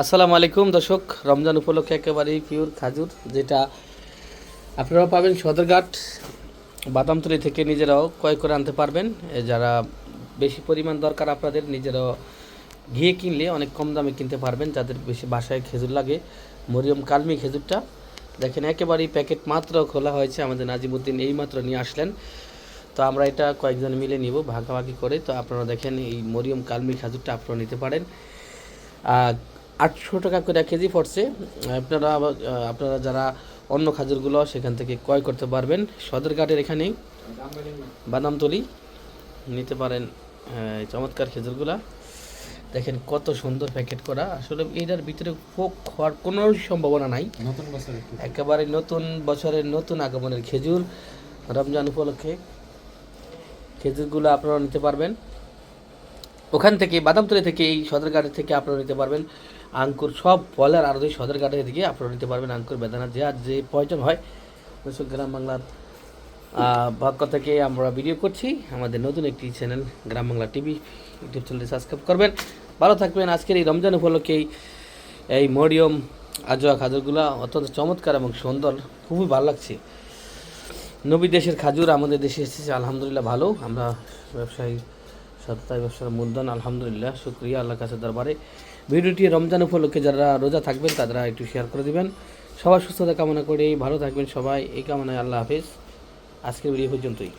আসসালামু আলাইকুম দর্শক, রমজান উপলক্ষে একেবারেই পিওর খাজুর, যেটা আপনারা পাবেন সদরঘাট, বাদামতলি থেকে নিজেরাও ক্রয় করে আনতে পারবেন। যারা বেশি পরিমাণ দরকার আপনাদের, নিজেরাও ঘিয়ে কিনলে অনেক কম দামে কিনতে পারবেন, যাদের বেশি বাসায় খেজুর লাগে। মরিয়ম কালমি খেজুরটা, দেখেন একেবারেই প্যাকেট মাত্র খোলা হয়েছে, আমাদের নাজিমুদ্দিন এই মাত্র নিয়ে আসলেন। তো আমরা এটা কয়েকজন মিলে নিব ভাগাভাগি করে, তো আপনারা দেখেন এই মরিয়ম কালমি খাজুরটা আপনারা নিতে পারেন। আটশো টাকা করে কেজি পড়ছে। আপনারা আপনারা যারা অন্য খাজুরগুলো সেখান থেকে ক্রয় করতে পারবেন। সদরঘাটের এখানেই। বাদামতলি। নিতে পারেন চমৎকার খেজুরগুলা। দেখেন কত সুন্দর প্যাকেট করা। আসলে এটার ভিতরে পোক হওয়ার কোনো সম্ভাবনা নাই। নতুন বছর একেবারে নতুন বছরের নতুন আগমনের খেজুর। রমজান উপলক্ষে। খেজুরগুলো আপনারা নিতে পারবেন। ওখান থেকে, বাদামতলি থেকে, এই সদরঘাট থেকে আপনারা নিতে পারবেন। আঙ্কুর সব ফলের আর ওই সদরঘাটে থেকে আপনারা নিতে পারবেন, আঙ্কুর বেদানা যে যে প্রয়োজন হয়। দর্শক গ্রাম বাংলার পক্ষ থেকে আমরা ভিডিও করছি। আমাদের নতুন একটি channel Gram Bangla TV YouTube চ্যানেলটি সাবস্ক্রাইব করবেন। ভালো থাকবেন। আজকের এই রমজান উপলক্ষেই এই মরিয়ম, আজোয়া খাজুরগুলো অত্যন্ত চমৎকার এবং সুন্দর। খুবই ভালো লাগছে। নবী দেশের খাজুর আমাদের দেশে এসেছে। আলহামদুলিল্লাহ ভালো। আমরা ব্যবসায়ী সত্তায় বছর মূলধন আলহামদুলিল্লাহ, শুক্রিয়া আল্লাহ কাছে দরবারে। ভিডিওটি রমজান উপলক্ষে যারা রোজা থাকবেন, তারা একটু শেয়ার করে দিবেন। সবার সুস্থতা কামনা করে, ভালো থাকবেন সবাই, এই কামনায় আল্লাহ হাফেজ। আজকের ভিডিও পর্যন্তই।